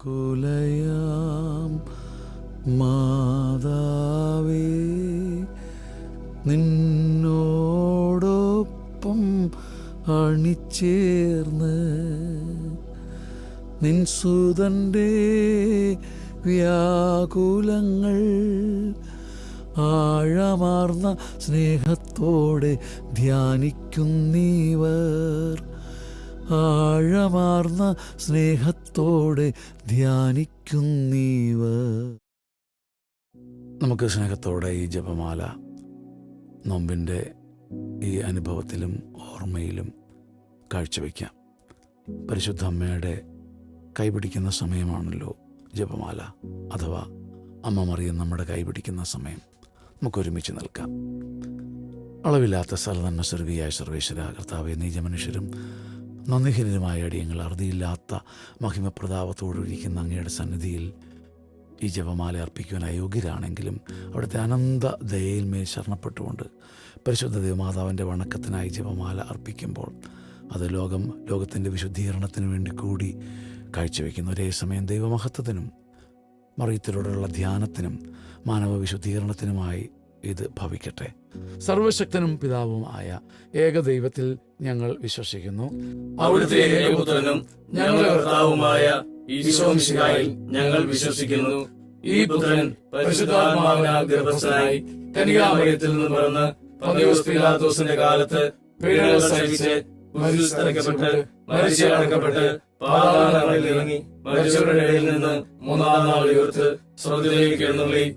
വ്യാകുലയാം മാതാവേ നിന്നോടൊപ്പം അണിച്ചേർന്ന് നിൻസുതന്റെ വ്യാകുലങ്ങൾ ആഴമാർന്ന സ്നേഹത്തോടെ ധ്യാനിക്കുന്നീവർ. ആഴമാർന്ന സ്നേഹത്തോടെ ധ്യാനിക്കുന്നീവ് നമുക്ക് സ്നേഹത്തോടെ ഈ ജപമാല നോമ്പിന്റെ ഈ അനുഭവത്തിലും ഓർമ്മയിലും കാഴ്ചവെക്കാം. പരിശുദ്ധ അമ്മയുടെ കൈപിടിക്കുന്ന സമയമാണല്ലോ ജപമാല അഥവാ അമ്മ മറിയം നമ്മുടെ കൈപിടിക്കുന്ന സമയം. നമുക്കൊരുമിച്ച് നിൽക്കാം. അളവില്ലാത്ത സ്ഥലതന്നെ സർവീയായ സർവേശ്വര കർത്താവ് നീചമനുഷ്യരും നന്ദിഹീനരുമായ അടിയങ്ങൾ അറുതിയില്ലാത്ത മഹിമപ്രതാപത്തോടൊഴിക്കുന്ന അങ്ങയുടെ സന്നിധിയിൽ ഈ ജപമാല അർപ്പിക്കുവാൻ അയോഗ്യരാണെങ്കിലും അവിടുത്തെ അനന്ത ദയയിന്മേൽ ശരണപ്പെട്ടുകൊണ്ട് പരിശുദ്ധ ദേവമാതാവിന്റെ വണക്കത്തിനായി ജപമാല അർപ്പിക്കുമ്പോൾ അത് ലോകം ലോകത്തിന്റെ വിശുദ്ധീകരണത്തിന് വേണ്ടി കൂടി കാഴ്ചവെക്കുന്നു ഒരേ സമയം ദൈവമഹത്വത്തിനും മറിയത്തിലൂടെയുള്ള ധ്യാനത്തിനും മാനവ വിശുദ്ധീകരണത്തിനുമായി ഇത് ഭവിക്കട്ടെ. സർവശക്തനും പിതാവുമായ ഏകദൈവത്തിൽ ഞങ്ങൾ വിശ്വസിക്കുന്നു. അവിടുത്തെ ഏകപുത്രനും ഞങ്ങളുടെ കർത്താവുമായ ഈശോമിശിഹായിൽ ഞങ്ങൾ വിശ്വസിക്കുന്നു. ഈ പുത്രൻ പരിശുദ്ധാത്മാവിനാൽ ഗർഭസ്ഥനായി കനികാമയത്തിൽ നിന്ന് പിറന്ന് പന്തിയോസ് പിലാത്തോസിന്റെ കാലത്ത് പീഡകൾ സഹിച്ച് മരിച്ചടക്കപ്പെട്ട് മരിച്ചടക്കപ്പെട്ട് പാതാളങ്ങളിൽ ഇറങ്ങി മരിച്ചവരുടെ ഇടയിൽ നിന്ന് മൂന്നാം നാൾ ഉയർത്ത് സ്വർഗത്തിലേക്ക് എഴുന്നള്ളി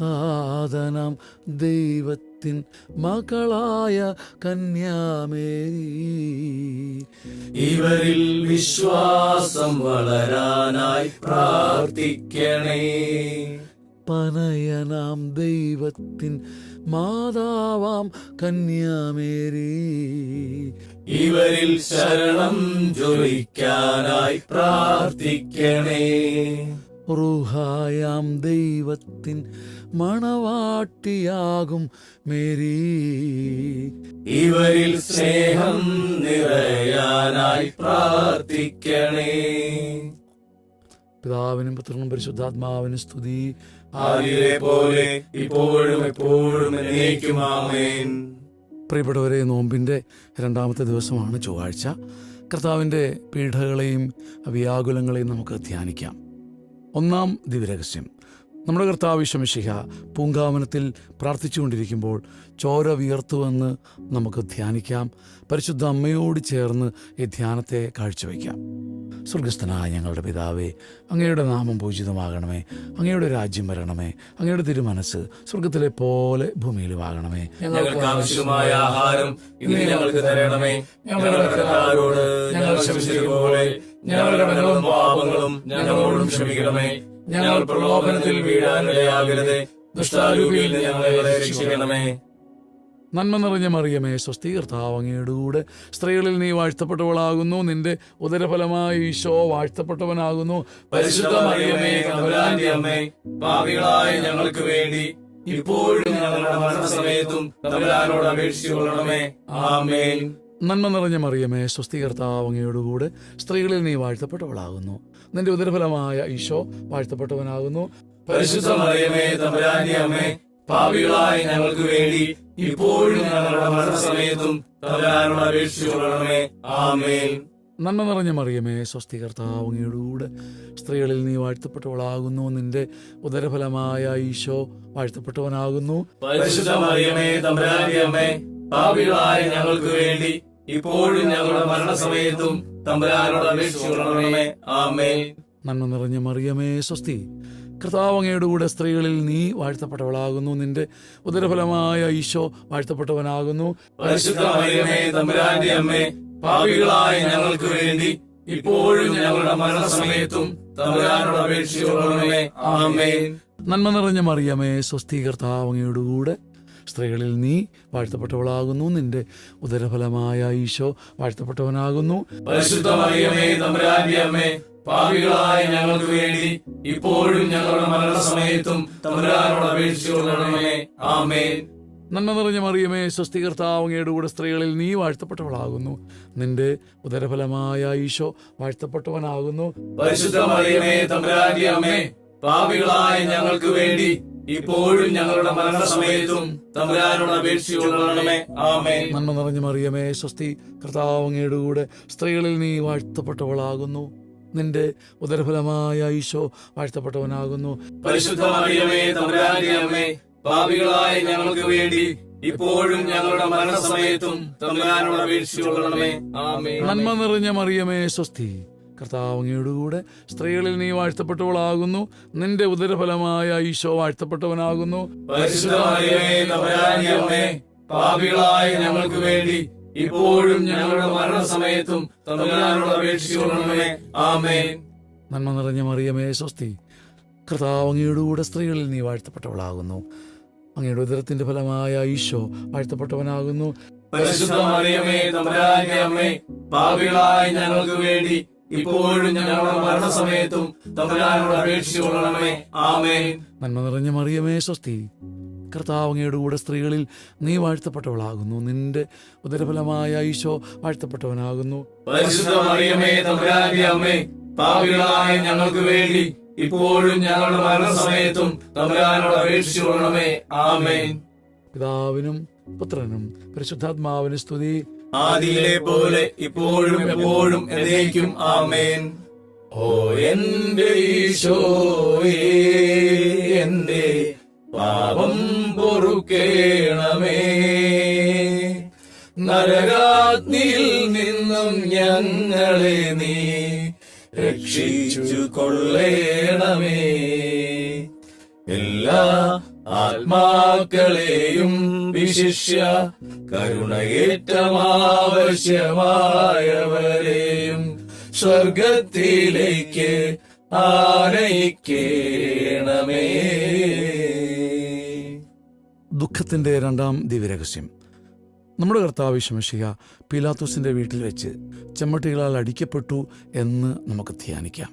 താതനാം ദൈവത്തിൻ മകളായ കന്യാമേരി ഇവരിൽ വിശ്വാസം വളരാനായി പ്രാർത്ഥിക്കണേ. പനയനാം ദൈവത്തിൻ മാതാവാം കന്യാമേരി. ഇവരിൽ ശരണം ജ്വലിക്കാനായി പ്രാർത്ഥിക്കണേ. റുഹായാം ദൈവത്തിൻ മണവാട്ടിയാകും മേരി. ഇവരിൽ സ്നേഹം നിറയാനായി പ്രാർത്ഥിക്കണേ. പിതാവിനും പുത്രനും പരിശുദ്ധാത്മാവിനും സ്തുതി. ആദിയിലെ പോലെ ഇപ്പോഴും എപ്പോഴും പ്രിയപ്പെട്ടവരെ നോമ്പിന്റെ രണ്ടാമത്തെ ദിവസമാണ് ചൊവ്വാഴ്ച. കർത്താവിന്റെ പീഠകളെയും വ്യാകുലങ്ങളെയും നമുക്ക് ധ്യാനിക്കാം. ഒന്നാം ദിവ്യരഹസ്യം. നമ്മുടെ കർത്താവ് ശമിഷിഹ പൂങ്കാവനത്തിൽ പ്രാർത്ഥിച്ചുകൊണ്ടിരിക്കുമ്പോൾ ചോര വിയർത്തുവെന്ന് നമുക്ക് ധ്യാനിക്കാം. പരിശുദ്ധ അമ്മയോട് ചേർന്ന് ഈ ധ്യാനത്തെ കാഴ്ചവെക്കാം സ്വർഗസ്ഥനായ ഞങ്ങളുടെ പിതാവേ അങ്ങയുടെ നാമം പൂജിതമാകണമേ. അങ്ങയുടെ രാജ്യം വരണമേ. അങ്ങയുടെ തിരുമനസ് സ്വർഗത്തിലെ പോലെ ഭൂമിയിലുമാകണമേ ഞങ്ങൾക്ക് ആവശ്യമായ ആഹാരം ഇന്ന് ഞങ്ങൾക്ക് തരണമേ. ഞങ്ങളുടെ ഞങ്ങളുടെ ഞങ്ങളുടെ പാപങ്ങളും ഞങ്ങളോടും ക്ഷമിക്കണമേ. ഞങ്ങൾ പ്രലോഭനത്തിൽ വീഴാനിടയാകരുതേ ദുഷ്ടാരൂപിയിൽ ഞങ്ങളെ രക്ഷിക്കണമേ. നന്മ നിറഞ്ഞ മറിയമേ അങ്ങയുടെ കൂടെ സ്ത്രീകളിൽ നീ വാഴ്ത്തപ്പെട്ടവളാകുന്നു. നിന്റെ ഉദരഫലമായി ഈശോ വാഴ്ത്തപ്പെട്ടവനാകുന്നു. പരിശുദ്ധ മറിയമേ തമ്പുരാന്റെ അമ്മേ പാപികളായ ഞങ്ങൾക്ക് വേണ്ടി ഇപ്പോഴും ഞങ്ങളുടെ മരണസമയത്തും തമ്പുരാനോട് അപേക്ഷിച്ചുകൊള്ളണമേ ആമേൻ. നന്മ നിറഞ്ഞ മറിയമേ സ്വസ്തി കർത്താവ് കൂടെ സ്ത്രീകളിൽ നീ വാഴ്ത്തപ്പെട്ടവളാകുന്നു. നിന്റെ ഉദരഫലമായ ഈശോ വാഴ്ത്തപ്പെട്ടവനാകുന്നു. പരിശുദ്ധ മറിയമേ തമ്പുരാന്റെ അമ്മേ പാപികളായ ഞങ്ങൾക്ക് വേണ്ടി ഇപ്പോഴും ഞങ്ങളുടെ മരണസമയത്തും തമ്പുരാനോട് അപേക്ഷിച്ചുകൊള്ളണമേ ആമേൻ. നന്മ നിറഞ്ഞ മറിയമേ സ്വസ്തി കർത്താവ് കൂടെ സ്ത്രീകളിൽ നീ വാഴ്ത്തപ്പെട്ടവളാകുന്നു. നിന്റെ ഉദരഫലമായ ഈശോ വാഴ്ത്തപ്പെട്ടവനാകുന്നു. പരിശുദ്ധ മറിയമേ തമ്പുരാന്റെ അമ്മേ പാപികളായ ഞങ്ങൾക്ക് വേണ്ടി ഇപ്പോഴും ഞങ്ങളുടെ മരണസമയത്തും തമ്പുരാനോട് അപേക്ഷിച്ചുകൊള്ളണമേ ആമേൻ. നന്മ നിറഞ്ഞ മറിയമേ സ്വസ്തി. കർത്താവങ്ങയുടെ കൂടെ സ്ത്രീകളിൽ നീ വാഴ്ത്തപ്പെട്ടവളാകുന്നു. നിന്റെ ഉദരഫലമായ ഈശോ വാഴ്ത്തപ്പെട്ടവനാകുന്നു. തമ്പുരാന്റെ അമ്മേ പാപികളായ ഞങ്ങൾക്ക് വേണ്ടി ഇപ്പോഴും ഞങ്ങളുടെ മരണസമയത്തും തമ്പുരാനോട് അപേക്ഷിച്ചുകൊള്ളണമേ ആമേൻ. നന്മ നിറഞ്ഞ മറിയമേ സ്വസ്തി. കർത്താവങ്ങയുടെ കൂടെ സ്ത്രീകളിൽ നീ വാഴ്ത്തപ്പെട്ടവളാകുന്നു. നിന്റെ ഉദരഫലമായ ഈശോ വാഴ്ത്തപ്പെട്ടവനാകുന്നു. പാപികളായ ഞങ്ങൾക്ക് വേണ്ടി ഇപ്പോഴും ഞങ്ങളുടെ മരണസമയത്തും തമ്പുരാനോട് അപേക്ഷിച്ചുകൊള്ളണമേ ആമേൻ. നന്മ നിറഞ്ഞ മറിയമേ സ്വസ്തി കൂടെ സ്ത്രീകളിൽ നീ വാഴ്ത്തപ്പെട്ടവളാകുന്നു. നിന്റെ ഉദരഫലമായ ഈശോ വാഴ്ത്തപ്പെട്ടവനാകുന്നു. പരിശുദ്ധ മറിയമേ തമ്പുരാന്റെ അമ്മേ പാപികളായ ഞങ്ങൾക്ക് വേണ്ടി ഇപ്പോഴും ഞങ്ങളുടെ മരണസമയത്തും തമ്പുരാനോട് അപേക്ഷിച്ചുകൊള്ളണമേ ആമേൻ. നന്മ നിറഞ്ഞു മറിയമേ സ്വസ്തി. കർത്താവങ്ങയുടെ കൂടെ സ്ത്രീകളിൽ നീ വാഴ്ത്തപ്പെട്ടവളാകുന്നു. നിന്റെ ഉദരഫലമായ ഈശോ വാഴ്ത്തപ്പെട്ടവനാകുന്നു. പരിശുദ്ധ മറിയമേ തമ്പുരാന്റെ അമ്മേ പാപികളായ ഞങ്ങൾക്ക് വേണ്ടി ഇപ്പോഴും ഞങ്ങളുടെ മരണസമയത്തും തമ്പുരാനോട് അപേക്ഷിച്ചുകൊള്ളണമേ ആമേൻ. നന്മ നിറഞ്ഞ മറിയമേ സ്വസ്തി. കർത്താവ് അങ്ങയുടെ കൂടെ സ്ത്രീകളിൽ നീ വാഴ്ത്തപ്പെട്ടവളാകുന്നു. നിന്റെ ഉദരഫലമായ ഈശോ വാഴ്ത്തപ്പെട്ടവനാകുന്നു. പാപികളായ ഞങ്ങൾക്ക് വേണ്ടി ഇപ്പോഴും ഞങ്ങളുടെ മരണസമയത്തും നന്മ നിറഞ്ഞ മറിയമേ സ്വസ്തി. കർത്താവ് അങ്ങയുടെ കൂടെ സ്ത്രീകളിൽ നീ വാഴ്ത്തപ്പെട്ടവളാകുന്നു. അങ്ങയുടെ ഉദരത്തിന്റെ ഫലമായ ഈശോ വാഴ്ത്തപ്പെട്ടവനാകുന്നു. പരിശുദ്ധ മറിയമേ തമ്പുരാന്റെ അമ്മേ പാപികളായ ഞങ്ങൾക്ക് വേണ്ടി ഇപ്പോഴും ഞങ്ങളുടെ മരണസമയത്തും തമ്പുരാനോട് അപേക്ഷിച്ചുകൊള്ളണമേ ആമേൻ. നന്മ നിറഞ്ഞ മറിയമേ സ്വസ്തി. കർത്താവങ്ങയുടെ കൂടെ സ്ത്രീകളിൽ നീ വാഴ്ത്തപ്പെട്ടവളാകുന്നു. നിന്റെ ഉദരഫലമായ ഈശോ വാഴ്ത്തപ്പെട്ടവനാകുന്നു. പരിശുദ്ധ മറിയമേ തമ്പുരാന്റെ അമ്മേ ഞങ്ങൾക്ക് വേണ്ടി ഇപ്പോഴും ഞങ്ങളുടെ മരണസമയത്തും തമ്പുരാനോട് അപേക്ഷിച്ചുകൊള്ളണമേ ആമേൻ. പിതാവിനും പുത്രനും പരിശുദ്ധാത്മാവിന് സ്തുതി. ആദിയിലെ പോലെ ഇപ്പോഴും എപ്പോഴും എന്നേക്കും ആമേൻ. ഓ എന്റെ എന്റെ പാപം പൊറുക്കേണമേ. നരകാഗ്നിയിൽ നിന്നും ഞങ്ങളെ നീ രക്ഷിച്ചു കൊള്ളേണമേ എല്ലാ ആത്മാക്കളെയും വിശിഷ്യ കരുണയേറ്റമാവശ്യമായവരെയും സ്വർഗത്തിലേക്ക് ആനയിക്കേണമേ. ദുഃഖത്തിന്റെ രണ്ടാം ദിവ്യരഹസ്യം. നമ്മുടെ കർത്താവ് ശമശിക പീലാത്തോസിന്റെ വീട്ടിൽ വെച്ച് ചെമ്മട്ടികളാൽ അടിക്കപ്പെട്ടു എന്ന് നമുക്ക് ധ്യാനിക്കാം.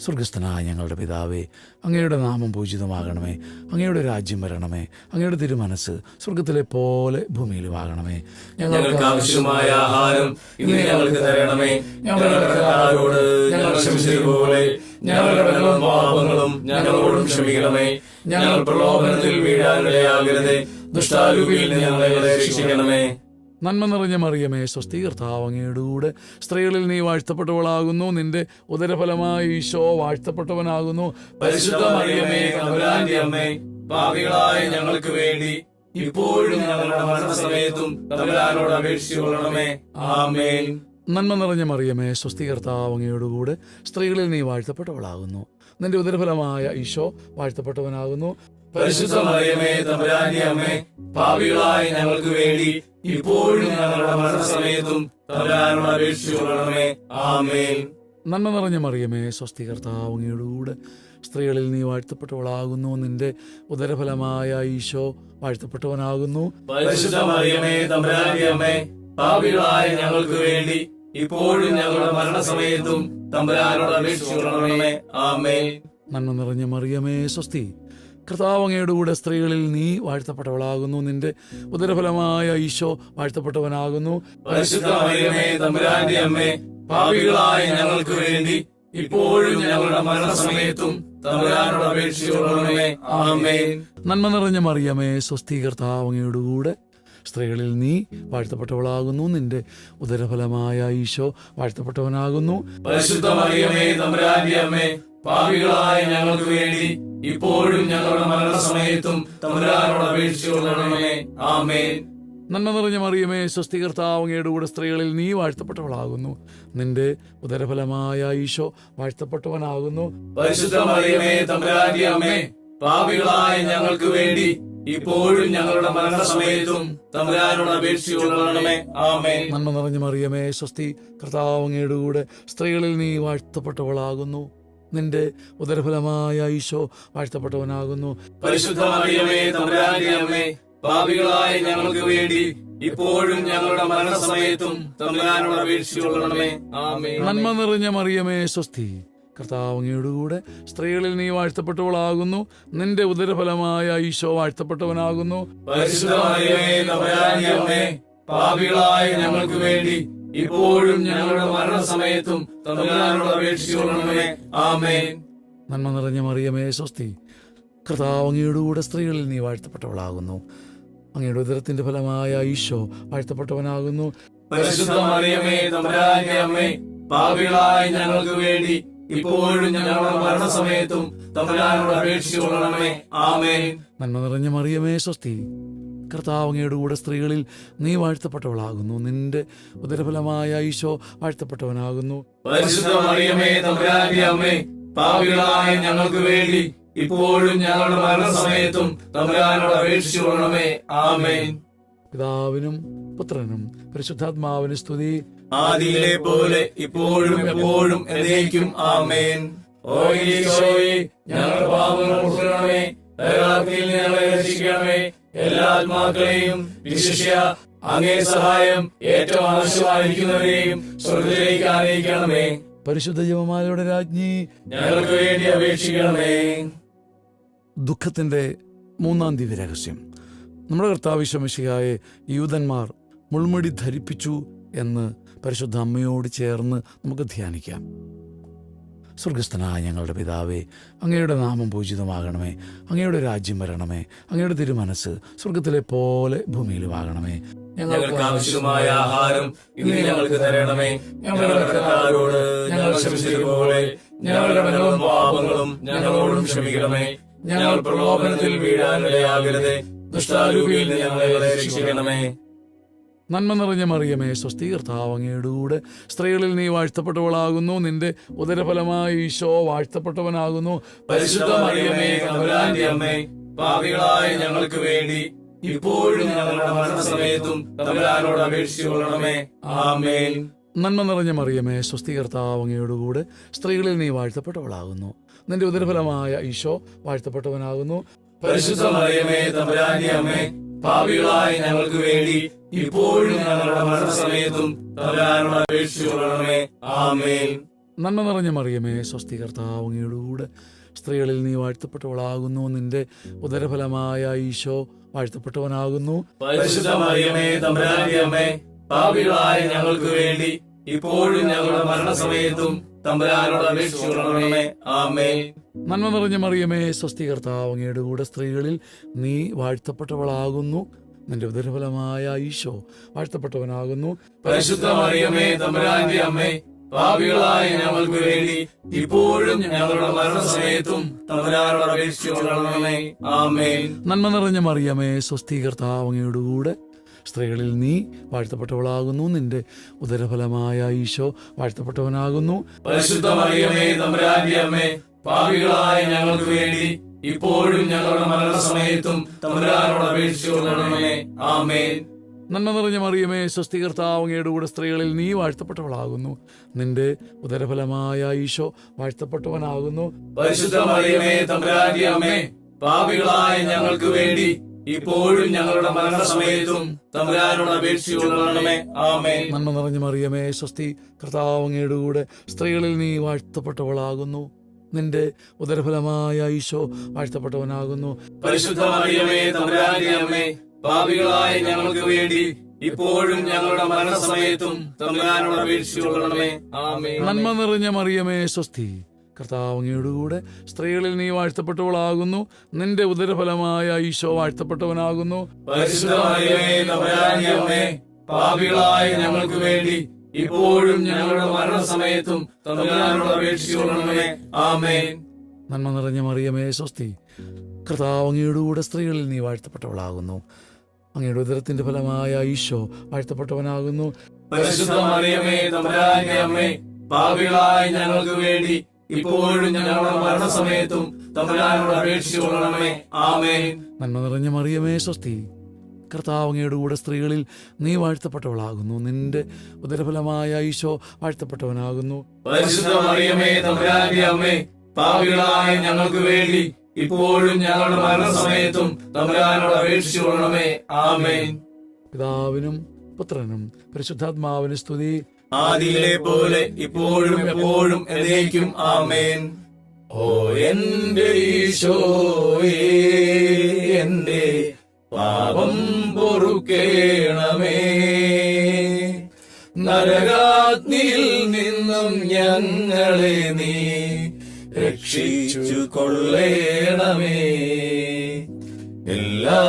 സ്വർഗസ്ഥനായ ഞങ്ങളുടെ പിതാവേ അങ്ങയുടെ നാമം പൂജിതമാകണമേ അങ്ങയുടെ രാജ്യം വരണമേ അങ്ങയുടെ തിരുമനസ് സ്വർഗത്തിലെ പോലെ ഭൂമിയിലുമാകണമേ. ഞങ്ങൾക്ക് ആവശ്യമായ ആഹാരം ഇന്ന് ഞങ്ങൾക്ക് തരണമേ. ഞങ്ങളുടെ ഞങ്ങൾ ക്ഷമിച്ചതുപോലെ ഞങ്ങളുടെ പാപങ്ങളും ഞങ്ങളോടും ക്ഷമിക്കണമേ. ഞങ്ങൾ പ്രലോഭനത്തിൽ വീഴാനിടയാകരുതേ. ദുഷ്ടാരൂപിയിൽ ഞങ്ങളെ രക്ഷിക്കണമേ. നന്മ നിറഞ്ഞ മറിയമേ സ്വസ്തി കർത്താവ് കൂടെ സ്ത്രീകളിൽ നീ വാഴ്ത്തപ്പെട്ടവളാകുന്നു. നിന്റെ ഉദരഫലമായി ഈശോ വാഴ്ത്തപ്പെട്ടവനാകുന്നു. പരിശുദ്ധ മറിയമേ അമ്മേ പാപികളായ ഞങ്ങൾക്ക് വേണ്ടി ഇപ്പോഴും ഞങ്ങളുടെ മരണസമയത്തും ആമേൻ. നന്മ നിറഞ്ഞ മറിയമേ സ്വസ്തി കർത്താവ് കൂടെ സ്ത്രീകളിൽ നീ വാഴ്ത്തപ്പെട്ടവളാകുന്നു. നിന്റെ ഉദരഫലമായ ഈശോ വാഴ്ത്തപ്പെട്ടവനാകുന്നു. പരിശുദ്ധ മറിയമേ തമ്പുരാന്റെ അമ്മേ പാപികളായ ഞങ്ങൾക്ക് വേണ്ടി ഇപ്പോഴും ഞങ്ങളുടെ മരണസമയത്തും തമ്പുരാനോട് അപേക്ഷിച്ചുകൊള്ളണമേ ആമേൻ. നന്മ നിറഞ്ഞ മറിയമേ സ്വസ്തി സ്ത്രീകളിൽ നീ വാഴ്ത്തപ്പെട്ടവളാകുന്നു. നിന്റെ ഉദരഫലമായ ഈശോ വാഴ്ത്തപ്പെട്ടവനാകുന്നു. പരിശുദ്ധ മറിയമേ തമ്പുരാന്റെ അമ്മേ പാപികളായ ഞങ്ങൾക്ക് വേണ്ടി ഇപ്പോഴും ഞങ്ങളുടെ മരണസമയത്തും തമ്പുരാനോട് അപേക്ഷിച്ചുകൊള്ളണമേ ആമേൻ. നന്മ നിറഞ്ഞ മറിയമേ സ്വസ്തി കർത്താവ് അങ്ങയുടെ കൂടെ സ്ത്രീകളിൽ നീ വാഴ്ത്തപ്പെട്ടവളാകുന്നു. നിന്റെ ഉദരഫലമായ ഈശോ വാഴ്ത്തപ്പെട്ടവനാകുന്നു. പാപികളായ ഞങ്ങൾക്ക് വേണ്ടി ഇപ്പോഴും ഞങ്ങളുടെ മരണസമയത്തും നന്മ നിറഞ്ഞ മറിയമേ സ്വസ്തി കർത്താവ് കൂടെ സ്ത്രീകളിൽ നീ വാഴ്ത്തപ്പെട്ടവളാകുന്നു. നിന്റെ ഉദരഫലമായ ഈശോ വാഴ്ത്തപ്പെട്ടവനാകുന്നു. പാപികളായ ഞങ്ങൾക്ക് വേണ്ടി ഇപ്പോഴും ഞങ്ങളുടെ മരണസമയത്തും തമ്പുരാനോട് അപേക്ഷിച്ചുകൊള്ളണമേ ആമേൻ. നന്മ നിറഞ്ഞ മറിയമേ സ്വസ്തി കർത്താവ് കൂടെ സ്ത്രീകളിൽ നീ വാഴ്ത്തപ്പെട്ടവളാകുന്നു. നിന്റെ ഉദരഫലമായ ഈശോ വാഴ്ത്തപ്പെട്ടവനാകുന്നു. പരിശുദ്ധ മറിയമേ തമ്പുരാന്റെ അമ്മേ പാപികളായ ഞങ്ങൾക്ക് വേണ്ടി ഇപ്പോഴും ഞങ്ങളുടെ മരണസമയത്തും തമ്പുരാനോട് അപേക്ഷിച്ചുകൊള്ളണമേ ആമേൻ. നന്മ നിറഞ്ഞ മറിയമേ സ്വസ്തി കർത്താവങ്ങയുടെ കൂടെ സ്ത്രീകളിൽ നീ വാഴ്ത്തപ്പെട്ടവളാകുന്നു. നിന്റെ ഉദരഫലമായ ഈശോ വാഴ്ത്തപ്പെട്ടവനാകുന്നു. പാപികളായ ഞങ്ങൾക്ക് വേണ്ടി ഇപ്പോഴും ഞങ്ങളുടെ മരണസമയത്തും തമ്പുരാനോട് അപേക്ഷിച്ചുകൊള്ളണമേ ആമേൻ. നന്മ നിറഞ്ഞ മറിയമേ സ്വസ്തി. കർത്താവങ്ങയുടെ കൂടെ സ്ത്രീകളിൽ നീ വാഴ്ത്തപ്പെട്ടവളാകുന്നു. നിന്റെ ഉദരഫലമായ ഈശോ വാഴ്ത്തപ്പെട്ടവനാകുന്നു. പാപികളായ ഞങ്ങൾക്ക് വേണ്ടി ഇപ്പോഴും ഞങ്ങളുടെ മരണസമയത്തും തമ്പുരാനോട് അപേക്ഷിച്ചുകൊള്ളണമേ ആമേൻ. നന്മ നിറഞ്ഞ മറിയമേ സ്വസ്തി. കർത്താവ് അങ്ങയുടെ കൂടെ സ്ത്രീകളിൽ നീ വാഴ്ത്തപ്പെട്ടവളാകുന്നു. അങ്ങയുടെ ഉദരത്തിന്റെ ഫലമായ ഈശോ വാഴ്ത്തപ്പെട്ടവനാകുന്നു. പരിശുദ്ധ മറിയമേ തമ്പുരാന്റെ അമ്മേ പാപികളായ ഞങ്ങൾക്ക് വേണ്ടി ഇപ്പോഴും ഞങ്ങളുടെ മരണസമയത്തും തമ്പുരാനോട് അപേക്ഷിച്ചുകൊള്ളണമേ ആമേൻ. നന്മ നിറഞ്ഞ മറിയമേ സ്വസ്തി. കർത്താവ് അങ്ങയുടെ കൂടെ സ്ത്രീകളിൽ നീ വാഴ്ത്തപ്പെട്ടവളാകുന്നു. നിന്റെ ഉദരഫലമായ ഈശോ വാഴ്ത്തപ്പെട്ടവനാകുന്നു. പാപികളായ ഞങ്ങൾക്ക് വേണ്ടി ഇപ്പോഴും ഞങ്ങളുടെ മരണസമയത്തും തമ്പുരാനോട് അപേക്ഷിച്ചുകൊള്ളണമേ ആമേൻ. പിതാവിനും പുത്രനും പരിശുദ്ധാത്മാവിന് സ്തുതി. ആദിയിലെ പോലെ ഇപ്പോഴും എപ്പോഴും എന്നേക്കും ആമേൻ. ഓ ഈശോയെ ഞങ്ങളുടെ പാപങ്ങൾ ഞങ്ങളെ രക്ഷിക്കണമേ. എല്ലാ ആത്മാക്കളെയും വിശിഷ്യ അങ്ങേ സഹായം ഏറ്റവും ആവശ്യമായിരിക്കുന്നവരെയും സ്വർഗത്തിലേക്ക് ആനയിക്കണമേ. പരിശുദ്ധ ജപമാലയുടെ രാജ്ഞി ഞങ്ങൾക്ക് വേണ്ടി അപേക്ഷിക്കണമേ. ദുഃഖത്തിന്റെ മൂന്നാം ദിവ്യ രഹസ്യം. നമ്മുടെ കർത്താവിശ്വമിശിഹായെ യൂതന്മാർ മുൾമുടി ധരിപ്പിച്ചു എന്ന് പരിശുദ്ധ അമ്മയോട് ചേർന്ന് നമുക്ക് ധ്യാനിക്കാം. സ്വർഗസ്ഥനായ ഞങ്ങളുടെ പിതാവേ അങ്ങയുടെ നാമം പൂജിതമാകണമേ. അങ്ങയുടെ രാജ്യം വരണമേ. അങ്ങയുടെ തിരുമനസ് സ്വർഗത്തിലെ പോലെ ഭൂമിയിലുമാകണമേ. ഞങ്ങൾക്ക് ആവശ്യമായ ആഹാരം ഇന്ന് ഞങ്ങൾക്ക് തരണമേ. ഞങ്ങളുടെ ഞങ്ങൾ ക്ഷമിച്ചതുപോലെ ഞങ്ങളുടെ പാപങ്ങളും ഞങ്ങളോടും ക്ഷമിക്കണമേ. ഞങ്ങൾ പ്രലോഭനത്തിൽ വീഴാനിടയാകരുത്. ദുഷ്ടാരൂപിയിൽ ഞങ്ങളെ രക്ഷിക്കണമേ. നന്മ നിറഞ്ഞ മറിയമേ സ്വസ്തീർത്ഥാവങ്ങയുടെ സ്ത്രീകളിൽ നീ വാഴ്ത്തപ്പെട്ടവളാകുന്നു. നിന്റെ ഉദരഫലമായ ഈശോ വാഴ്ത്തപ്പെട്ടവനാകുന്നു. പരിശുദ്ധ മറിയമേ തമ്പുരാന്റെ അമ്മേ പാപികളായ ഞങ്ങൾക്ക് വേണ്ടി ഇപ്പോഴും ഞങ്ങളുടെ മരണസമയത്തും തമ്പുരാനോട് അപേക്ഷിച്ചുകൊള്ളണമേ ആമേൻ. നന്മ നിറഞ്ഞ മറിയമേ സ്വസ്തി കൂടെ സ്ത്രീകളിൽ നീ വാഴ്ത്തപ്പെട്ടവളാകുന്നു. നിന്റെ ഉദരഫലമായ ഈശോ വാഴ്ത്തപ്പെട്ടവനാകുന്നു. പരിശുദ്ധ മറിയമേ തമ്പുരാന്റെ അമ്മേ പാപികളായ ഞങ്ങൾക്ക് വേണ്ടി ഇപ്പോഴും ഞങ്ങളുടെ മരണസമയത്തും തമ്പുരാനോട് അപേക്ഷിച്ചുകൊള്ളണമേ ആമേൻ. നന്മ നിറഞ്ഞ മറിയമേ സ്വസ്തി സ്ത്രീകളിൽ നീ വാഴ്ത്തപ്പെട്ടവളാകുന്നു. നിന്റെ ഉദരഫലമായ ഈശോ വാഴ്ത്തപ്പെട്ടവനാകുന്നു. പാപികളായ ഞങ്ങൾക്ക് വേണ്ടി ഇപ്പോഴും ഞങ്ങളുടെ മരണസമയത്തും തമ്പുരാനോട് അപേക്ഷിച്ചുകൊള്ളണമേ ആമേ നന്മ നിറഞ്ഞ മറിയമേ സ്വസ്തി കർത്താവ് അങ്ങയുടെ കൂടെ സ്ത്രീകളിൽ നീ വാഴ്ത്തപ്പെട്ടവളാകുന്നു. നിന്റെ ഉദരഫലമായ ഈശോ വാഴ്ത്തപ്പെട്ടവനാകുന്നു. പരിശുദ്ധ മറിയമേ തമ്പുരാന്റെ അമ്മേ പാപികളായ ഞങ്ങൾക്ക് വേണ്ടി ഇപ്പോഴും ഞങ്ങളുടെ മരണസമയത്തും തമ്പുരാനോട് അപേക്ഷിച്ചുകൊള്ളണമേ ആമേ നന്മ നിറഞ്ഞ മറിയമേ സ്വസ്തി കർത്താവ് അങ്ങയുടെ കൂടെ സ്ത്രീകളിൽ നീ വാഴ്ത്തപ്പെട്ടവളാകുന്നു. നിന്റെ ഉദരഫലമായ ഈശോ വാഴ്ത്തപ്പെട്ടവനാകുന്നു. പാപികളായ ഞങ്ങൾക്ക് വേണ്ടി ഇപ്പോഴും ഞങ്ങളുടെ മരണസമയത്തും തമ്പുരാനോട് അപേക്ഷിച്ചുകൊള്ളണമേ ആമേൻ. നന്മ നിറഞ്ഞ മറിയമേ സ്വസ്തികർത്താവങ്ങയുടെ കൂടെ സ്ത്രീകളിൽ നീ വാഴ്ത്തപ്പെട്ടവളാകുന്നു. നിന്റെ ഉദരഫലമായ ഈശോ വാഴ്ത്തപ്പെട്ടവനാകുന്നു. പരിശുദ്ധ മറിയമേ തമ്പുരാന്റെ അമ്മേ പാപികളായ ഞങ്ങൾക്ക് വേണ്ടി ഇപ്പോഴും ഞങ്ങളുടെ മരണസമയത്തും തമ്പുരാനോട് അപേക്ഷിച്ചുകൊള്ളണമേ ആമേൻ. നന്മ നിറഞ്ഞ മറിയമേ സ്വസ്തി കർത്താവങ്ങയുടെ കൂടെ സ്ത്രീകളിൽ നീ വാഴ്ത്തപ്പെട്ടവളാകുന്നു. നിന്റെ ഉദരഫലമായ ഈശോ വാഴ്ത്തപ്പെട്ടവനാകുന്നു. പരിശുദ്ധ മറിയമേ തമ്പുരാന്റെ അമ്മേ പാപികളായ ഞങ്ങൾക്ക് വേണ്ടി ഇപ്പോഴും ഞങ്ങളുടെ മരണസമയത്തും തമ്പുരാനോട് അപേക്ഷിച്ചുകൊള്ളണമേ ആമേ നന്മ നിറഞ്ഞ മറിയമേ സ്വസ്തി കർത്താവ് അങ്ങയുടെ കൂടെ സ്ത്രീകളിൽ നീ വാഴ്ത്തപ്പെട്ടവളാകുന്നു. നിന്റെ ഉദരഫലമായ ഈശോ വാഴ്ത്തപ്പെട്ടവനാകുന്നു. പാപികളായ ഞങ്ങൾക്ക് വേണ്ടി ഇപ്പോഴും ഞങ്ങളുടെ മരണസമയത്തും ആമേൻ. നന്മ നിറഞ്ഞ മറിയമേ സ്വസ്തി. കർത്താവ് അങ്ങയുടെ കൂടെ സ്ത്രീകളിൽ നീ വാഴ്ത്തപ്പെട്ടവളാകുന്നു. അങ്ങയുടെ ഉദരത്തിന്റെ ഫലമായ ഈശോ വാഴ്ത്തപ്പെട്ടവനാകുന്നു. പരിശുദ്ധ മറിയമേ അമ്മേ പാപികളായ ഞങ്ങൾക്ക് വേണ്ടി ഇപ്പോഴും ഞങ്ങളുടെ മരണസമയത്തും തമ്പുരാനോട് അപേക്ഷിച്ചുകൊള്ളണമേ ആമേ നന്മ നിറഞ്ഞ മറിയമേ സ്വസ്തി. കർത്താവങ്ങയുടെ കൂടെ സ്ത്രീകളിൽ നീ വാഴ്ത്തപ്പെട്ടവളാകുന്നു. നിന്റെ ഉദരഫലമായ ഈശോ വാഴ്ത്തപ്പെട്ടവനാകുന്നു. മറിയമേ തമ്പുരാന്റെ അമ്മേ പാപികളായ ഞങ്ങൾക്ക് വേണ്ടി ഇപ്പോഴും ഞങ്ങളുടെ മരണസമയത്തും തമ്പുരാനോട് അപേക്ഷിച്ചു കൊള്ളണമേ. ആമേൻ. പിതാവിനും പുത്രനും പരിശുദ്ധാത്മാവിന് സ്തുതി. ആദിയിലെ പോലെ ഇപ്പോഴും എപ്പോഴും എന്നേക്കും ആമേൻ. ഓ എന്റെ ഈശോയേ എന്റെ പാപം പൊറുക്കേണമേ. നരകാഗ്നിയിൽ നിന്നും ഞങ്ങളെ നീ രക്ഷിച്ചു കൊള്ളേണമേ. എല്ലാ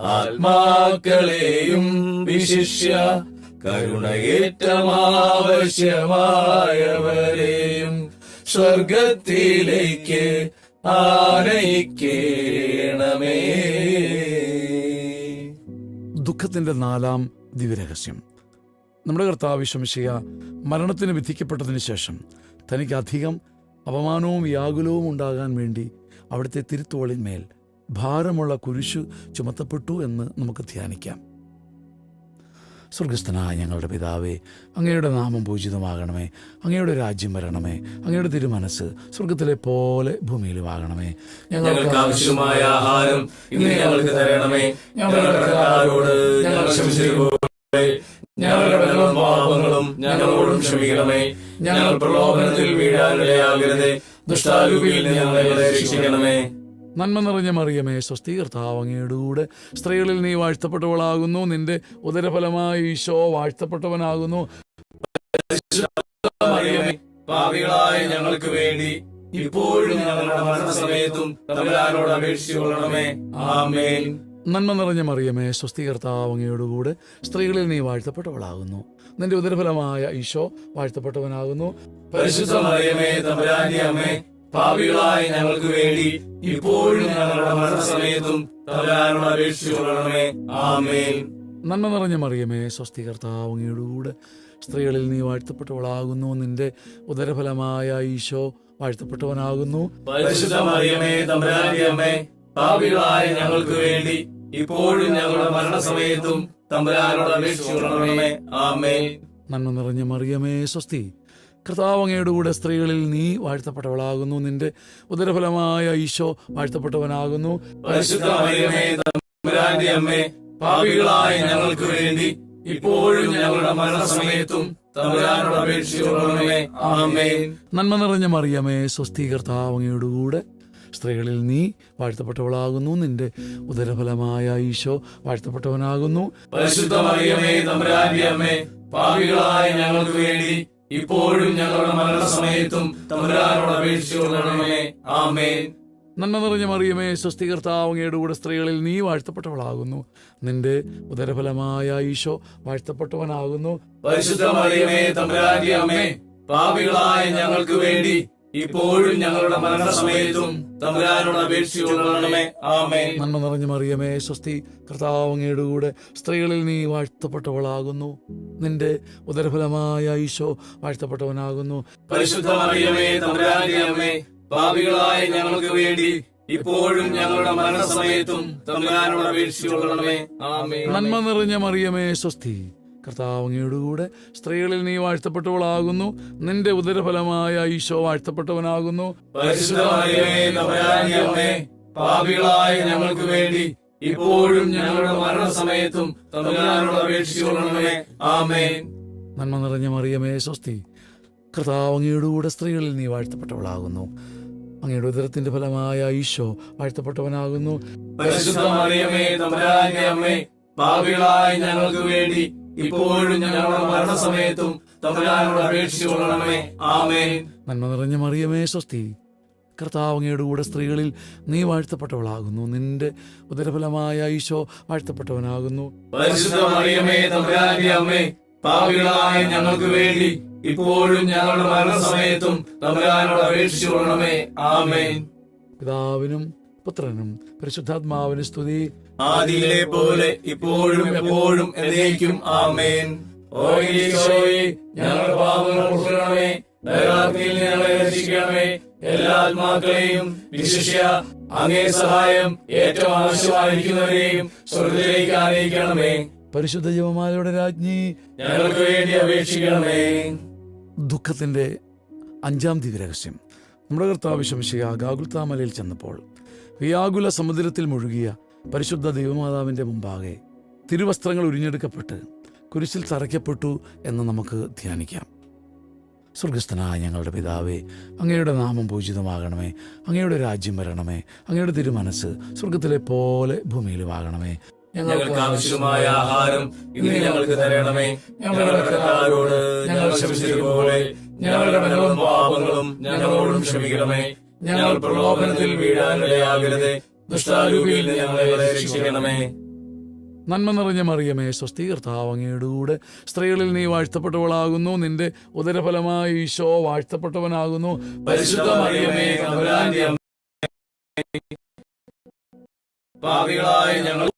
ആത്മാക്കളെയും വിശിഷ്യ കരുണയേറ്റമാവശ്യമായവരെയും സ്വർഗത്തിലേക്ക് ആനയിക്കേണമേ. ദുഃഖത്തിന്റെ നാലാം ദിവ്യരഹസ്യം. നമ്മുടെ കർത്താവ് ശംശയ മരണത്തിന് വിധിക്കപ്പെട്ടതിന് ശേഷം തനിക്ക് അധികം അപമാനവും വ്യാകുലവും ഉണ്ടാകാൻ വേണ്ടി അവിടുത്തെ തിരുത്തോളിന്മേൽ ഭാരമുള്ള കുരിശു ചുമത്തപ്പെട്ടു എന്ന് നമുക്ക് ധ്യാനിക്കാം. സ്വർഗസ്ഥനായ ഞങ്ങളുടെ പിതാവേ അങ്ങയുടെ നാമം പൂജിതമാകണമേ അങ്ങയുടെ രാജ്യം വരണമേ അങ്ങയുടെ തിരുമനസ് സ്വർഗത്തിലെ പോലെ ഭൂമിയിലുമാകണമേ. ഞങ്ങൾക്ക് ആവശ്യമായ ആഹാരം ഇന്ന് ഞങ്ങൾക്ക് തരണമേ. ഞങ്ങളുടെ ഞങ്ങൾ ക്ഷമിച്ചതുപോലെ ഞങ്ങളുടെ പാപങ്ങളും ഞങ്ങളോടും ക്ഷമിക്കണമേ. ഞങ്ങൾ പ്രലോഭനത്തിൽ വീഴാനിടയാകരുതേ. ദുഷ്ടാരൂപിയിൽ ഞങ്ങളെ രക്ഷിക്കണമേ. നന്മ നിറഞ്ഞ മറിയമേ സ്വസ്തി കർത്താവ് കൂടെ. സ്ത്രീകളിൽ നീ വാഴ്ത്തപ്പെട്ടവളാകുന്നു നിന്റെ ഉദരഫലമായി ഈശോ വാഴ്ത്തപ്പെട്ടവനാകുന്നു. ഞങ്ങൾക്ക് വേണ്ടി ഇപ്പോഴും ഞങ്ങളുടെ മരണസമയത്തും നന്മ നിറഞ്ഞ മറിയമേ സ്വസ്തി കർത്താവ് കൂടെ. സ്ത്രീകളിൽ നീ വാഴ്ത്തപ്പെട്ടവളാകുന്നു. നിന്റെ ഉദരഫലമായ ഈശോ വാഴ്ത്തപ്പെട്ടവനാകുന്നു. പരിശുദ്ധ മറിയമേ തമ്പുരാന്റെ അമ്മേ പാപികളായ ഞങ്ങൾക്ക് വേണ്ടി ഇപ്പോഴും ഞങ്ങളുടെ മരണസമയത്തും തമ്പുരാനോട് അപേക്ഷിച്ചു കൊള്ളണമേ. ആമേൻ. നന്മ നിറഞ്ഞ മറിയമേ സ്വസ്തി കർത്താവ് അങ്ങയുടെ കൂടെ സ്ത്രീകളിൽ നീ വാഴ്ത്തപ്പെട്ടവളാകുന്നു. നിന്റെ ഉദരഫലമായ ഈശോ വാഴ്ത്തപ്പെട്ടവനാകുന്നു. പരിശുദ്ധ മറിയമേ തമ്പുരാനിയമ്മേ പാപികളായ ഞങ്ങൾക്ക് വേണ്ടി ഇപ്പോഴും ഞങ്ങളുടെ മരണസമയത്തും തമ്പുരാനോട് അപേക്ഷിച്ചു കൊള്ളണമേ. ആമേൻ. നന്മ നിറഞ്ഞ മറിയമേ സ്വസ്തി കർത്താവ് അങ്ങയുടെ കൂടെ സ്ത്രീകളിൽ നീ വാഴ്ത്തപ്പെട്ടവളാകുന്നു. നിന്റെ ഉദരഫലമായ ഈശോ വാഴ്ത്തപ്പെട്ടവനാകുന്നു. അമ്മേ പാപികളായ ഞങ്ങൾക്ക് വേണ്ടി ഇപ്പോഴും ഞങ്ങളുടെ മരണസമയത്തും നന്മ നിറഞ്ഞ മറിയമേ സ്വസ്തി കർത്താവങ്ങയുടെ കൂടെ സ്ത്രീകളിൽ നീ വാഴ്ത്തപ്പെട്ടവളാകുന്നു. നിന്റെ ഉദരഫലമായ ഈശോ വാഴ്ത്തപ്പെട്ടവനാകുന്നു. പരിശുദ്ധ മറിയമേ തമ്പുരാന്റെ അമ്മേ പാപികളായ ഞങ്ങൾക്ക് വേണ്ടി ഇപ്പോഴും ഞങ്ങളുടെ മരണസമയത്തും തമ്പുരാനോട് അപേക്ഷിച്ചു കൊള്ളണമേ. ആമേൻ. നന്മ നിറഞ്ഞ മറിയമേ സ്വസ്തികർത്താവങ്ങയുടെ അങ്ങയുടെ കൂടെ സ്ത്രീകളിൽ നീ വാഴ്ത്തപ്പെട്ടവളാകുന്നു. നിന്റെ ഉദരഫലമായ ഈശോ വാഴ്ത്തപ്പെട്ടവനാകുന്നു. പരിശുദ്ധ മറിയമേ തമ്പുരാന്റെ അമ്മേ പാപികളായ ഞങ്ങൾക്ക് വേണ്ടി ഇപ്പോഴും ഞങ്ങളുടെ മരണസമയത്തും തമ്പുരാനോട് അപേക്ഷിച്ചു കൊള്ളണമേ ആമേൻ. നന്മ നിറഞ്ഞു മറിയമേ സ്വസ്തി കർത്താവങ്ങയുടെ കൂടെ സ്ത്രീകളിൽ നീ വാഴ്ത്തപ്പെട്ടവളാകുന്നു. നിന്റെ ഉദരഫലമായ ഈശോ വാഴ്ത്തപ്പെട്ടവനാകുന്നു. പരിശുദ്ധ മറിയമേ തമ്പുരാന്റെ അമ്മേ പാപികളായ ഞങ്ങൾക്ക് വേണ്ടി ഇപ്പോഴും ഞങ്ങളുടെ മരണസമയത്തും തമ്പുരാനോട് അപേക്ഷിച്ചുകൊള്ളണമേ ആമേ നന്മ നിറഞ്ഞ മറിയമേ സ്വസ്തി. കർത്താവ് അങ്ങയുടെ കൂടെ സ്ത്രീകളിൽ നീ വാഴ്ത്തപ്പെട്ടവളാകുന്നു. നിന്റെ ഉദരഫലമായ ഈശോ വാഴ്ത്തപ്പെട്ടവനാകുന്നു. പാപികളായ ഞങ്ങൾക്ക് വേണ്ടി ഇപ്പോഴും ഞങ്ങളുടെ മരണസമയത്തും നന്മ നിറഞ്ഞ മറിയമേ സ്വസ്തി. കർത്താവ് അങ്ങയുടെ കൂടെ സ്ത്രീകളിൽ നീ വാഴ്ത്തപ്പെട്ടവളാകുന്നു. അങ്ങയുടെ ഉദരത്തിന്റെ ഫലമായ ഈശോ വാഴ്ത്തപ്പെട്ടവനാകുന്നു. പരിശുദ്ധ പാപികളായ ഞങ്ങൾക്ക് വേണ്ടി ഇപ്പോഴും ഞങ്ങളുടെ മരണസമയത്തും തമ്പുരാനോട് അപേക്ഷിച്ചു കൊള്ളണമേ. ആമേൻ. നന്മ നിറഞ്ഞ മറിയമേ സ്വസ്തി. കർത്താവങ്ങയുടെ കൂടെ സ്ത്രീകളിൽ നീ വാഴ്ത്തപ്പെട്ടവളാകുന്നു. നിന്റെ ഉദരഫലമായ ഈശോ വാഴ്ത്തപ്പെട്ടവനാകുന്നു. പാപികളായ ഞങ്ങൾക്ക് വേണ്ടി ഇപ്പോഴും ഞങ്ങളുടെ മരണസമയത്തും തമ്പുരാനോട് അപേക്ഷിച്ചു കൊള്ളണമേ. ആമേൻ. പിതാവിനും പുത്രനും പരിശുദ്ധാത്മാവിന് സ്തുതി. ആദിയിലെ പോലെ ഇപ്പോഴും എപ്പോഴും എന്നേക്കും ആമേൻ. ഓ ഈശോയെ ഞങ്ങളുടെ പാപങ്ങൾ പൊറുക്കണമേ നരകാഗ്നിയിൽ ഞങ്ങളെ രക്ഷിക്കണമേ. എല്ലാ ആത്മാക്കളെയും വിശിഷ്യ അങ്ങേ സഹായം ഏറ്റവും ആവശ്യമായിരിക്കുന്നവരെയും സ്വർഗത്തിലേക്ക് ആനയിക്കണമേ. പരിശുദ്ധ ജപമാലയുടെ രാജ്ഞി ഞങ്ങൾക്ക് വേണ്ടി അപേക്ഷിക്കണമേ. ദുഃഖത്തിന്റെ അഞ്ചാം ദിവ്യരഹസ്യം നമ്മുടെ കർത്താവ് ശംശിക ഗാകുൽത്താമലയിൽ ചെന്നപ്പോൾ വ്യാകുല സമുദ്രത്തിൽ മുഴുകിയ പരിശുദ്ധ ദൈവമാതാവിന്റെ മുമ്പാകെ തിരുവസ്ത്രങ്ങൾ ഉരിഞ്ഞെടുക്കപ്പെട്ട് കുരിശിൽ തറയ്ക്കപ്പെട്ടു എന്ന് നമുക്ക് ധ്യാനിക്കാം. സ്വർഗസ്ഥനായ ഞങ്ങളുടെ പിതാവേ അങ്ങയുടെ നാമം പൂജിതമാകണമേ അങ്ങയുടെ രാജ്യം വരണമേ അങ്ങയുടെ തിരുമനസ് സ്വർഗത്തിലെ പോലെ ഭൂമിയിലുമാകണമേ. ഞങ്ങൾക്ക് ആവശ്യമായ ആഹാരം ഇന്ന് ഞങ്ങൾക്ക് തരണമേ. ഞങ്ങളുടെ ഞങ്ങൾ ക്ഷമിച്ചതുപോലെ ഞങ്ങളുടെ പാപങ്ങളും ഞങ്ങളോടും ക്ഷമിക്കണമേ. ഞങ്ങൾ പ്രലോഭനത്തിൽ വീഴാനിടയാകരുതേ. ദുഷ്ടാരൂപിയിൽ ഞങ്ങളെ രക്ഷിക്കണമേ. നന്മ നിറഞ്ഞ മറിയമേ സ്വസ്തി സ്ത്രീകളിൽ നീ വാഴ്ത്തപ്പെട്ടവളാകുന്നു നിന്റെ ഉദരഫലമായി ഈശോ വാഴ്ത്തപ്പെട്ടവനാകുന്നു. പരിശുദ്ധ മറിയമേ പാപികളായ ഞങ്ങൾ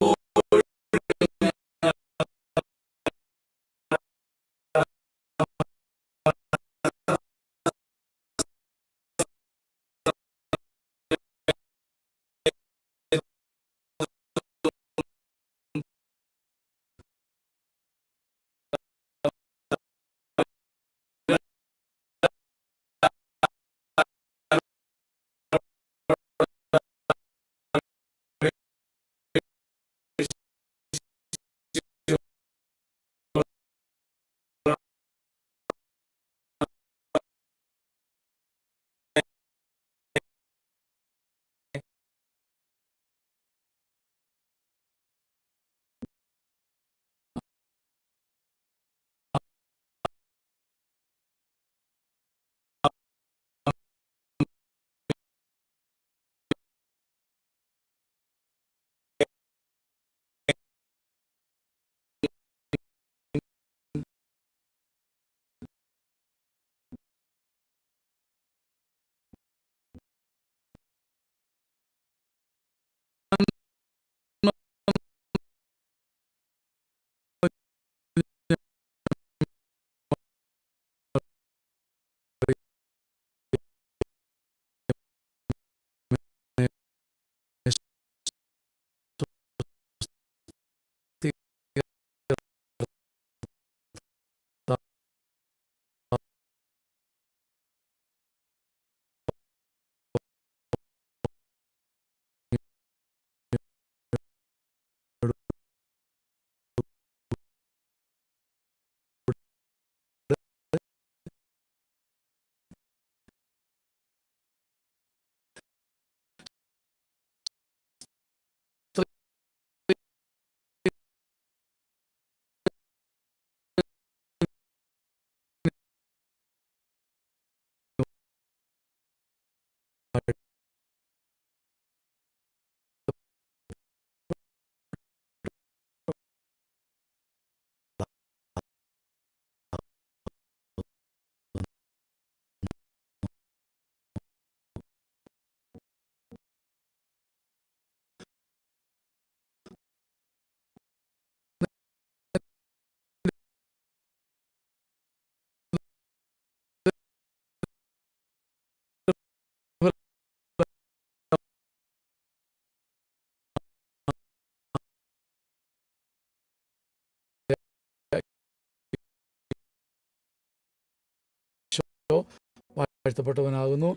വാഴ്ത്തപ്പെട്ടവനാകുന്നു.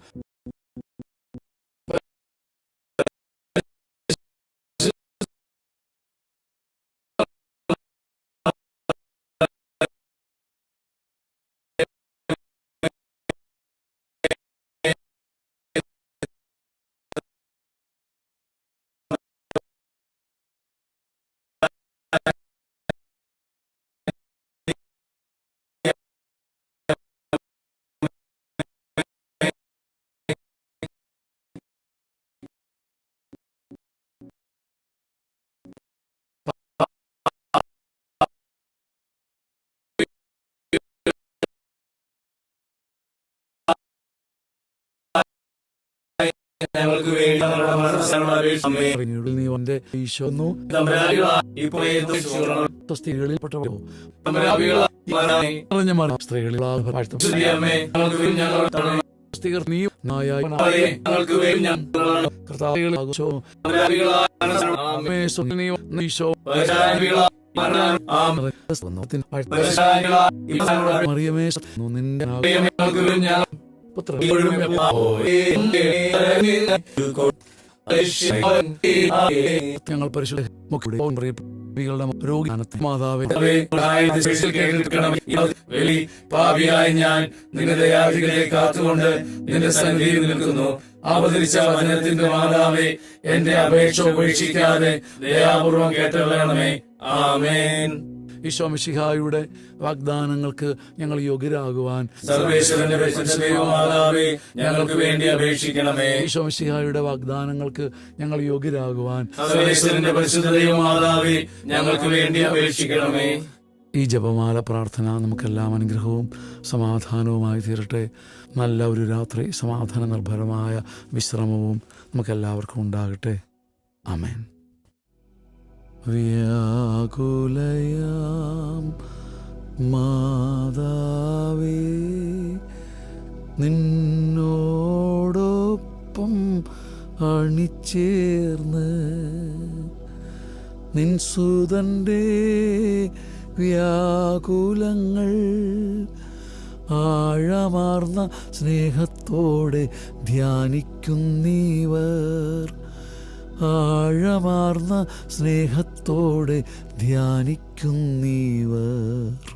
ഞങ്ങൾക്ക് വേണ്ടി ഞങ്ങളുടെ മനസ്സങ്ങൾ അപേക്ഷിച്ചമ്മേ. പിന്നീട് നീ വന്റെ ഈശോന്നു ഏത് സ്ത്രീകളിൽ സ്ത്രീകൾ നീ ഞങ്ങൾക്ക് വേണ്ടി ഞങ്ങൾ കർത്താവുകളെ ആഘോഷോ തമ്പുരാനികളാ ആമേൻ. അമ്മേ സ്വന്തനീ മരണം. ആമേൻ. വന്നതിന് വാഴ്ത്ത- പരിശുദ്ധാനികളാ മറിയമേ നിന്റെ പുത്രൻ ഞങ്ങൾ പരിശുദ്ധ മുഖ്യ രോഗി മാതാവേ. വെളി പാപിയായ ഞാൻ നിന്റെ ദയാധികളെ കാത്തുകൊണ്ട് നിന്റെ സന്നിധിയിൽ നിൽക്കുന്നു. അവതരിച്ച വചനത്തിന്റെ മാതാവേ എന്റെ അപേക്ഷ ഉപേക്ഷിക്കാതെ ദയാപൂർവം കേട്ടറിയണമേ. ആമേൻ. ഈശോ മിശിഹായുടെ വാഗ്ദാനങ്ങൾക്ക് ഞങ്ങൾ യോഗ്യരാകുവാൻ സർവേശ്വരന്റെ ഞങ്ങൾക്ക് വേണ്ടി അപേക്ഷിക്കണമേ. ഈശോ മിശിഹായുടെ വാഗ്ദാനങ്ങൾക്ക് ഞങ്ങൾ യോഗ്യരാകുവാൻ സർവേശ്വരന്റെ പരിശുദ്ധ മാതാവേ ഞങ്ങൾക്ക് വേണ്ടി അപേക്ഷിക്കണമേ. ഈ ജപമാല പ്രാർത്ഥന നമുക്കെല്ലാം അനുഗ്രഹവും സമാധാനവുമായി തീരട്ടെ. നല്ല ഒരു രാത്രി സമാധാന നിർഭരമായ വിശ്രമവും നമുക്കെല്ലാവർക്കും ഉണ്ടാകട്ടെ. അമേൻ വ്യാകുലയാം മാതാവേ നിന്നോടൊപ്പം അണിച്ചേർന്ന് നിൻസുതന്റെ വ്യാകുലങ്ങൾ ആഴമാർന്ന സ്നേഹത്തോടെ ധ്യാനിക്കുന്നീവർ. ആഴമാർന്ന സ്നേഹത്തോടെ ധ്യാനിക്കുന്നീവർ.